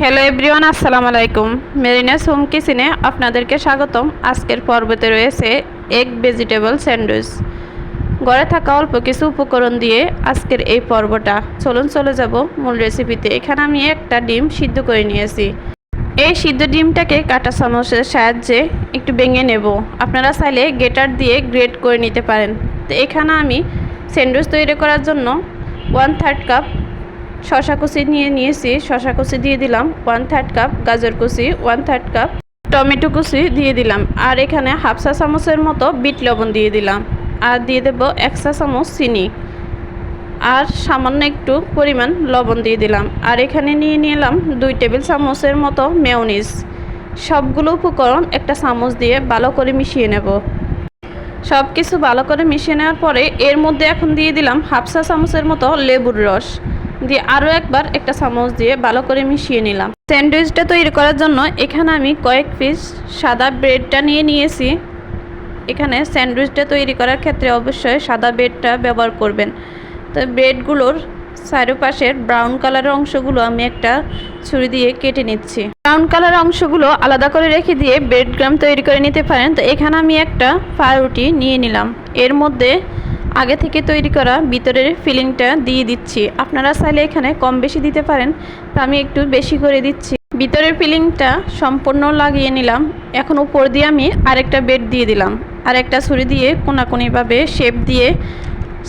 Hello everyone আসসালামু আলাইকুম মেরিনাস home কিচেনে আপনাদেরকে স্বাগতম। আজকের পর্বতে রয়েছে এগ ভেজিটেবল স্যান্ডউইচ ঘরে থাকা অল্প কিছু উপকরণ দিয়ে আজকের এই পর্বটা। চলুন চলে যাব মূল রেসিপিতে এখানে আমি একটা ডিম সিদ্ধ করে নিয়েছি। এই সিদ্ধ ডিমটাকে কাটা চামচের সাহায্যে একটু ভেঙে নেব। আপনারা চাইলে গেটার দিয়ে গ্রেট করে নিতে পারেন। তো এখানে আমি স্যান্ডউইচ তৈরি করার জন্য ওয়ান থার্ড কাপ শশা কুচি নিয়ে নিয়েছি শশা কুচি দিয়ে দিলাম ওয়ান থার্ড কাপ গাজর কুচি ওয়ান থার্ড কাপ টমেটো কুচি দিয়ে দিলাম, আর এখানে হাফ চা চামচের মতো বিট লবণ দিয়ে দিলাম, আর দিয়ে দেব এক চা চামচ চিনি, আর সামান্য একটু পরিমাণ লবণ দিয়ে দিলাম, আর এখানে নিয়ে নিলাম দুই টেবিল চামচের মতো মেয়নিজ, সবগুলো উপকরণ একটা চামচ দিয়ে ভালো করে মিশিয়ে নেব। সব কিছু ভালো করে মিশিয়ে নেওয়ার পরে এর মধ্যে এখন দিয়ে দিলাম হাফ চা চামচের মতো লেবুর রস দিয়ে আরও একবার একটা চামচ দিয়ে ভালো করে মিশিয়ে নিলাম। স্যান্ডউইচটা তৈরি করার জন্য এখানে আমি কয়েক পিস সাদা ব্রেডটা নিয়ে নিয়েছি। এখানে স্যান্ডউইচটা তৈরি করার ক্ষেত্রে অবশ্যই সাদা ব্রেডটা ব্যবহার করবেন। তো ব্রেডগুলোর চারপাশের ব্রাউন কালারের অংশগুলো আমি একটা ছুরি দিয়ে কেটে নিচ্ছি। ব্রাউন কালারের অংশগুলো আলাদা করে রেখে দিয়ে ব্রেড গ্রাম তৈরি করে নিতে পারেন। তো এখানে আমি একটা পাউরুটি নিয়ে নিলাম। এর মধ্যে আগে থেকে তৈরি করা ভিতরের ফিলিংটা দিয়ে দিচ্ছি। আপনারা চাইলে এখানে কম বেশি দিতে পারেন, তা আমি একটু বেশি করে দিচ্ছি। ভিতরের ফিলিংটা সম্পূর্ণ লাগিয়ে নিলাম। এখন উপর দিয়ে আমি আরেকটা বেড দিয়ে দিলাম। আর একটা ছুরি দিয়ে কোনাকুনিভাবে শেপ দিয়ে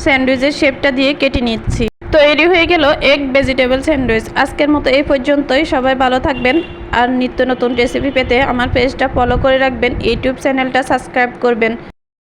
স্যান্ডউইচের শেপটা দিয়ে কেটে নিচ্ছি। তৈরি হয়ে গেল এগ ভেজিটেবল স্যান্ডউইচ। আজকের মতো এই পর্যন্তই। সবাই ভালো থাকবেন আর নিত্য নতুন রেসিপি পেতে আমার পেজটা ফলো করে রাখবেন। ইউটিউব চ্যানেলটা সাবস্ক্রাইব করবেন।